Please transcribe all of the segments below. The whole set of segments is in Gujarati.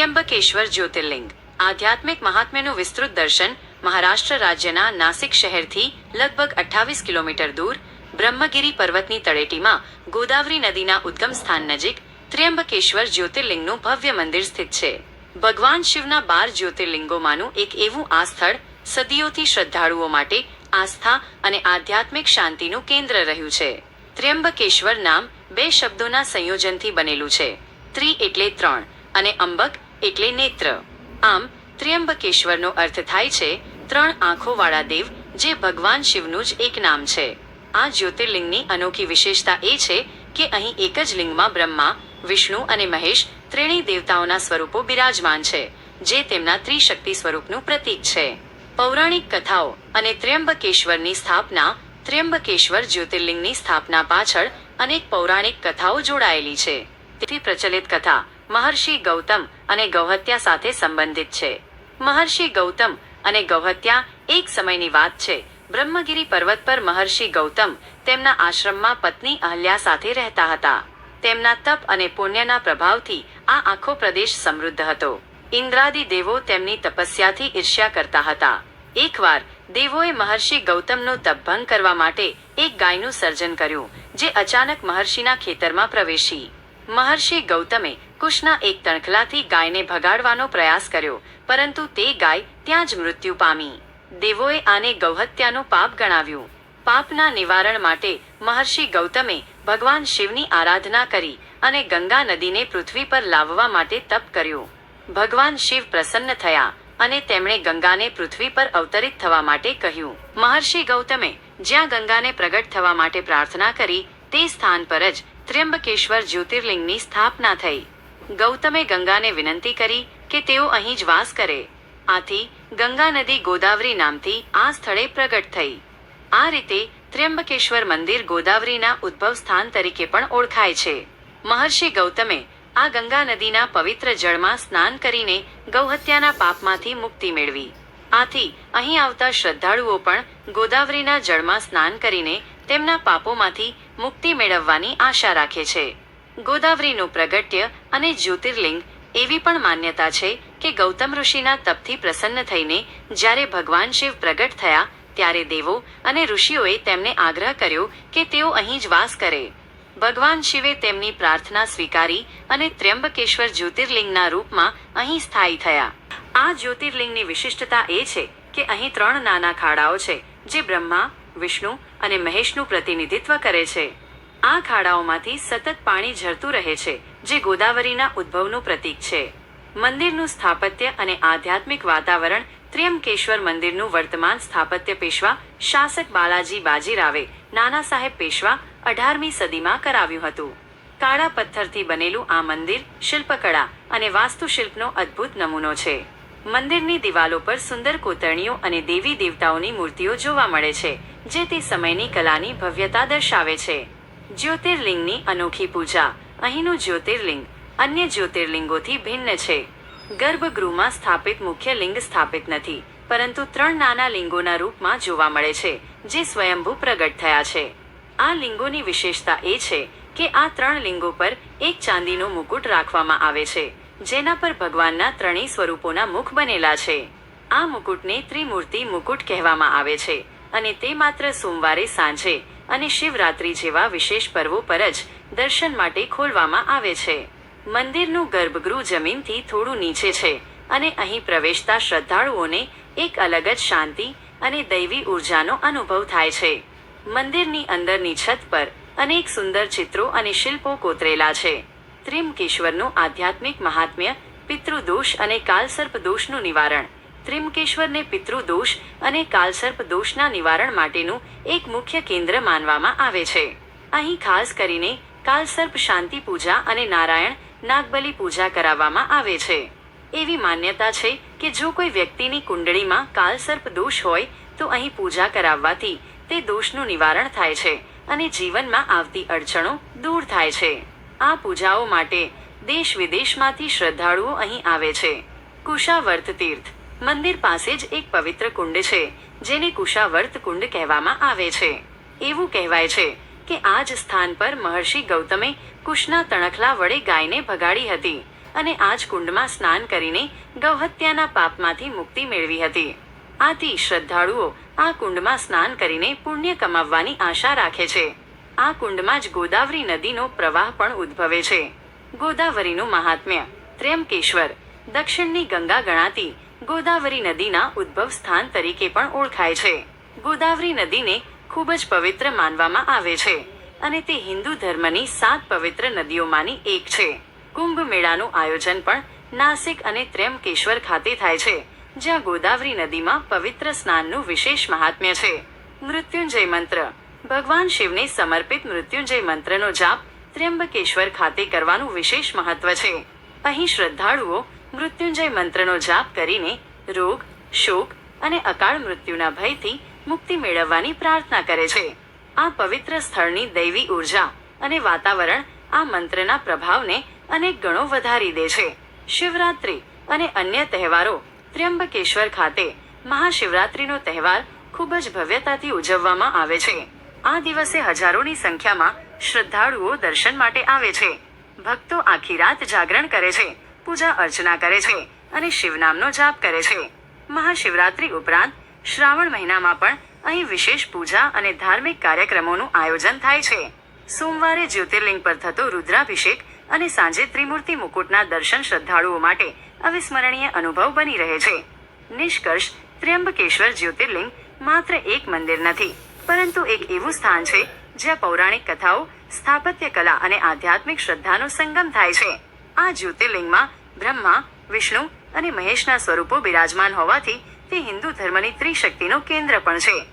ત્ર્યંબકેશ્વર જ્યોતિર્લિંગ આધ્યાત્મિક મહાત્મ્યનું વિસ્તૃત દર્શન મહારાષ્ટ્ર રાજ્યના નાસિક શહેરથી લગભગ અઠ્ઠાવીસ કિલોમીટર દૂર બ્રહ્મગીરી પર્વતની તળેટીમાં ગોદાવરી નદીના ઉદ્ગમ સ્થાન નજીક ત્ર્યંબકેશ્વર જ્યોતિર્લિંગનું ભવ્ય મંદિર સ્થિત છે ભગવાન શિવના બાર જ્યોતિર્લિંગોમાંનું એક એવું આ સ્થળ સદીઓથી શ્રદ્ધાળુઓ માટે આસ્થા અને આધ્યાત્મિક શાંતિનું કેન્દ્ર રહ્યું છે ત્ર્યંબકેશ્વર નામ બે શબ્દોના સંયોજનથી બનેલું છે ત્રિ એટલે ત્રણ અને અંબક એટલે નેત્ર. આમ, ત્ર્યંબકેશ્વરનો અર્થ થાય છે, ત્રણ આંખોવાળા દેવ, જે ભગવાન શિવનું જ એક નામ છે. આ જ્યોતિર્લિંગની અનોખી વિશેષતા એ છે કે અહીં એક જ લિંગમાં બ્રહ્મા, વિષ્ણુ અને મહેશ ત્રણેય દેવતાઓના સ્વરૂપો બિરાજમાન છે, જે તેમના ત્રિશક્તિ સ્વરૂપનું પ્રતીક છે. પૌરાણિક કથાઓ અને ત્ર્યંબકેશ્વરની સ્થાપના, ત્ર્યંબકેશ્વર જ્યોતિર્લિંગની સ્થાપના પાછળ અનેક પૌરાણિક કથાઓ જોડાયેલી છે. તેથી પ્રચલિત કથા મહર્ષિ ગૌતમ અને ગૌહત્યા સાથે સંબંધિત છે. મહર્ષિ ગૌતમ અને ગૌહત્યા એક સમયની વાત છે. બ્રહ્મગીરી પર્વત પર મહર્ષિ ગૌતમ તેમના આશ્રમમાં પત્ની અહલ્યા સાથે રહેતા હતા. તેમના તપ અને પુણ્યના પ્રભાવથી આ આખો પ્રદેશ સમૃદ્ધ હતો. ઇન્દ્રાદિ દેવો તેમની તપસ્યાથી ઈર્ષ્યા કરતા હતા. એકવાર દેવોએ મહર્ષિ ગૌતમનો તપભંગ કરવા માટે એક ગાયનું સર્જન કર્યું, જે અચાનક મહર્ષિના ખેતરમાં પ્રવેશી. મહર્ષિ ગૌતમે કુશના એક તણખલાથી ગાયને ભગાડવાનો પ્રયાસ કર્યો, પરંતુ તે ગાય ત્યાં જ મૃત્યુ પામી. દેવોએ આને ગૌહત્યાનું પાપ ગણાવ્યું. પાપના નિવારણ માટે મહર્ષિ ગૌતમે ભગવાન શિવની આરાધના કરી અને ગંગા નદીને પૃથ્વી પર લાવવા માટે તપ કર્યું. ભગવાન શિવ પ્રસન્ન થયા અને તેમણે ગંગાને પૃથ્વી પર અવતરિત થવા માટે કહ્યું. મહર્ષિ ગૌતમે જ્યાં ગંગાને પ્રગટ થવા માટે પ્રાર્થના કરી, તે સ્થાન પર જ ત્ર્યંબકેશ્વર જ્યોતિર્લિંગની સ્થાપના થઈ. ગૌતમે ગંગાને વિનંતી કરી કે તેઓ અહીં જ વાસ કરે. આથી ગંગા નદી ગોદાવરી નામથી આ સ્થળે પ્રગટ થઈ. આ રીતે ત્ર્યંબકેશ્વર મંદિર ગોદાવરીના ઉદ્ભવ સ્થાન તરીકે પણ ઓળખાય છે. મહર્ષિ ગૌતમે આ ગંગા નદીના પવિત્ર જળમાં સ્નાન કરીને ગૌહત્યાના પાપમાંથી મુક્તિ મેળવી. આથી અહીં આવતા શ્રદ્ધાળુઓ પણ ગોદાવરીના જળમાં સ્નાન કરીને તેમના પાપોમાંથી મુક્તિ મેળવવાની આશા રાખે છે. ગોદાવરીનું પ્રગટ્ય અને જ્યોતિર્લિંગ એવી પણ માન્યતા છે કે ગૌતમ ઋષિના તપથી પ્રસન્ન થઈને જ્યારે ભગવાન શિવ પ્રગટ થયા, ત્યારે દેવો અને ઋષિઓએ તેમને આગ્રહ કર્યો કે તેઓ અહીં જ વાસ કરે. ભગવાન શિવે તેમની પ્રાર્થના સ્વીકારી અને ત્ર્યંબકેશ્વર જ્યોતિર્લિંગના રૂપમાં અહીં સ્થાયી થયા. આ જ્યોતિર્લિંગની વિશિષ્ટતા એ છે કે અહીં ત્રણ નાના ખાડાઓ છે, જે બ્રહ્મા વિષ્ણુ અને મહેશનું પ્રતિનિધિત્વ કરે છે. આ ખાડાઓમાંથી સતત પાણી ઝરતું રહે છે, જે ગોદાવરીના ઉદ્ભવનું પ્રતીક છે. મંદિરનું સ્થાપત્ય અને આધ્યાત્મિક વાતાવરણ ત્ર્યંબકેશ્વર મંદિરનું વર્તમાન સ્થાપત્ય પેશવા શાસક બાલાજી બાજીરાવે નાના સાહેબ પેશવા અઢારમી સદીમાં કરાવ્યું હતું. કાળા પથ્થરથી બનેલું આ મંદિર શિલ્પકળા અને વાસ્તુશિલ્પનો અદ્ભુત નમૂનો છે. મંદિરની દિવાલો પર સુંદર કોતરણીઓ અને દેવી દેવતાઓની મૂર્તિઓ જોવા મળે છે, જે તે સમયની કલાની ભવ્યતા દર્શાવે છે. જ્યોતિર્લિંગની અનોખી પૂજા, અહીંનું જ્યોતિર્લિંગ, અન્ય જ્યોતિર્લિંગોથી ભિન્ન છે. ગર્ભગૃહમાં સ્થાપિત મુખ્ય લિંગ સ્થાપિત નથી, પરંતુ ત્રણ નાના લિંગોના રૂપમાં જોવા મળે છે, જે સ્વયંભૂ પ્રગટ થયા છે. આ લિંગોની વિશેષતા એ છે કે આ ત્રણ લિંગો પર એક ચાંદીનો મુકુટ રાખવામાં આવે છે. જેના પર ભગવાનના ત્રણેય સ્વરૂપોના મુખ બનેલા છે. આ મુકુટને ત્રિમૂર્તિ મુકુટ કહેવામાં આવે છે અને તે માત્ર સોમવારે સાંજે અને શિવરાત્રી જેવા વિશેષ પર્વો પર જ દર્શન માટે ખોલવામાં આવે છે. મંદિરનું ગર્ભગૃહ જમીનથી થોડું નીચે છે અને અહીં પ્રવેશતા શ્રદ્ધાળુઓને એક અલગ જ શાંતિ અને દૈવી ઉર્જાનો અનુભવ થાય છે. મંદિરની અંદરની છત પર અનેક સુંદર ચિત્રો અને શિલ્પો કોતરેલા છે. ત્રિમકેશ્વરનું આધ્યાત્મિક મહાત્મ્ય, પિતૃદોષ અને કાલસર્પ દોષનું નિવારણ. ત્રિમકેશ્વરને પિતૃદોષ અને કાલસર્પ દોષના નિવારણ માટેનું એક મુખ્ય કેન્દ્ર માનવામાં આવે છે. અહીં ખાસ કરીને કાલસર્પ શાંતિ પૂજા અને નારાયણ નાગબલી પૂજા કરાવવામાં આવે છે. એવી માન્યતા છે કે જો કોઈ વ્યક્તિની કુંડળીમાં કાલસર્પ દોષ હોય, તો અહીં પૂજા કરાવવાથી તે દોષનું નિવારણ થાય છે અને જીવનમાં આવતી અડચણો દૂર થાય છે. આ પૂજાઓ માટે દેશ વિદેશમાંથી શ્રદ્ધાળુઓ અહીં આવે છે. કુશાવર્ત તીર્થ. મંદિર પાસે જ એક પવિત્ર કુંડ છે, જેને કુશાવર્ત કુંડ કહેવામાં આવે છે. એવું કહેવાય છે કે આ જ સ્થાન પર મહર્ષિ ગૌતમે કુશના તણખલા વડે ગાયને ભગાડી હતી અને આ જ કુંડમાં સ્નાન કરીને ગૌહત્યાના પાપમાંથી મુક્તિ મેળવી હતી. આથી શ્રદ્ધાળુઓ આ કુંડમાં સ્નાન કરીને પુણ્ય કમાવવાની આશા રાખે છે. આ કુંડમાં જ ગોદાવરી નદીનો પ્રવાહ પણ ઉદ્ભવે છે. ગોદાવરીનું મહાત્મ્ય, ત્ર્યંબકેશ્વર, દક્ષિણની ગંગા ગણાતી ગોદાવરી નદીના ઉદ્ભવ સ્થાન તરીકે પણ ઓળખાય છે. ગોદાવરી નદીને ખૂબ જ પવિત્ર માનવામાં આવે છે અને તે હિન્દુ ધર્મની સાત પવિત્ર નદીઓમાંની એક છે. કુંભ મેળાનું આયોજન પણ નાસિક અને ત્ર્યંબકેશ્વર ખાતે થાય છે, જ્યાં ગોદાવરી નદીમાં પવિત્ર સ્નાનનું વિશેષ મહાત્મ્ય છે. મૃત્યુંજય મંત્ર ભગવાન શિવને સમર્પિત મૃત્યુંજય મંત્રનો જાપ ત્ર્યંબકેશ્વર ખાતે કરવાનું વિશેષ મહત્વ છે. અહીં શ્રદ્ધાળુઓ મૃત્યુંજય મંત્રનો જાપ કરીને રોગ, શોક અને અકાળ મૃત્યુના ભયથી મુક્તિ મેળવવાની પ્રાર્થના કરે છે. આ પવિત્ર સ્થળની દૈવી ઊર્જા અને વાતાવરણ આ મંત્રના પ્રભાવને અનેક ગણો વધારી દે છે. શિવરાત્રિ અને અન્ય તહેવારો ત્ર્યંબકેશ્વર ખાતે મહાશિવરાત્રિનો તહેવાર ખૂબ જ ભવ્યતાથી ઉજવવામાં આવે છે. આ દિવસે હજારોની સંખ્યામાં શ્રદ્ધાળુઓ દર્શન માટે આવે છે. ભક્તો આખી રાત જાગરણ કરે છે, પૂજા અર્ચના કરે છે અને શિવનામનો જાપ કરે છે. મહાશિવરાત્રિ ઉપરાંત શ્રાવણ મહિનામાં પણ અહીં વિશેષ પૂજા અને ધાર્મિક કાર્યક્રમોનું આયોજન થાય છે. સોમવારે જ્યોતિર્લિંગ પર થતો રુદ્રાભિષેક અને સાંજે ત્રિમૂર્તિ મુકુટના દર્શન શ્રદ્ધાળુઓ માટે અવિસ્મરણીય અનુભવ બની રહે છે. નિષ્કર્ષ, ત્ર્યંબકેશ્વર જ્યોતિર્લિંગ માત્ર એક મંદિર નથી. પરંતુ એક એવું સ્થાન છે, જ્યાં પૌરાણિક કથાઓ, સ્થાપત્ય કલા અને આધ્યાત્મિક શ્રદ્ધાનો સંગમ થાય છે. આ જ્યોતિર્લિંગમાં બ્રહ્મા, વિષ્ણુ અને મહેશના સ્વરૂપો બિરાજમાન હોવાથી તે હિન્દુ ધર્મની ત્રિશક્તિનું કેન્દ્ર પણ છે.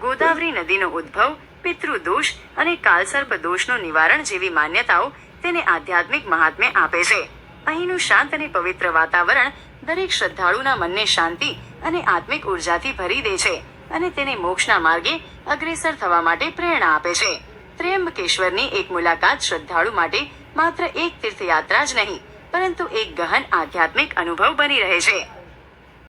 ગોદાવરી નદીનો ઉદ્ભવ, પિતૃદોષ અને કાલસર્પ દોષનું નિવારણ જેવી માન્યતાઓ તેને આધ્યાત્મિક મહાત્મ્ય આપે છે. અહીંનું શાંત અને પવિત્ર વાતાવરણ દરેક શ્રદ્ધાળુના મનને શાંતિ અને આત્મિક ઉર્જાથી ભરી દે છે. અને તેને મોક્ષના માર્ગે અગ્રેસર થવા માટે પ્રેરણા આપે છે. ત્ર્યંબકેશ્વરની એક મુલાકાત શ્રદ્ધાળુ માટે માત્ર એક તીર્થયાત્રા જ નહીં, પરંતુ એક ગહન આધ્યાત્મિક અનુભવ બની રહે છે.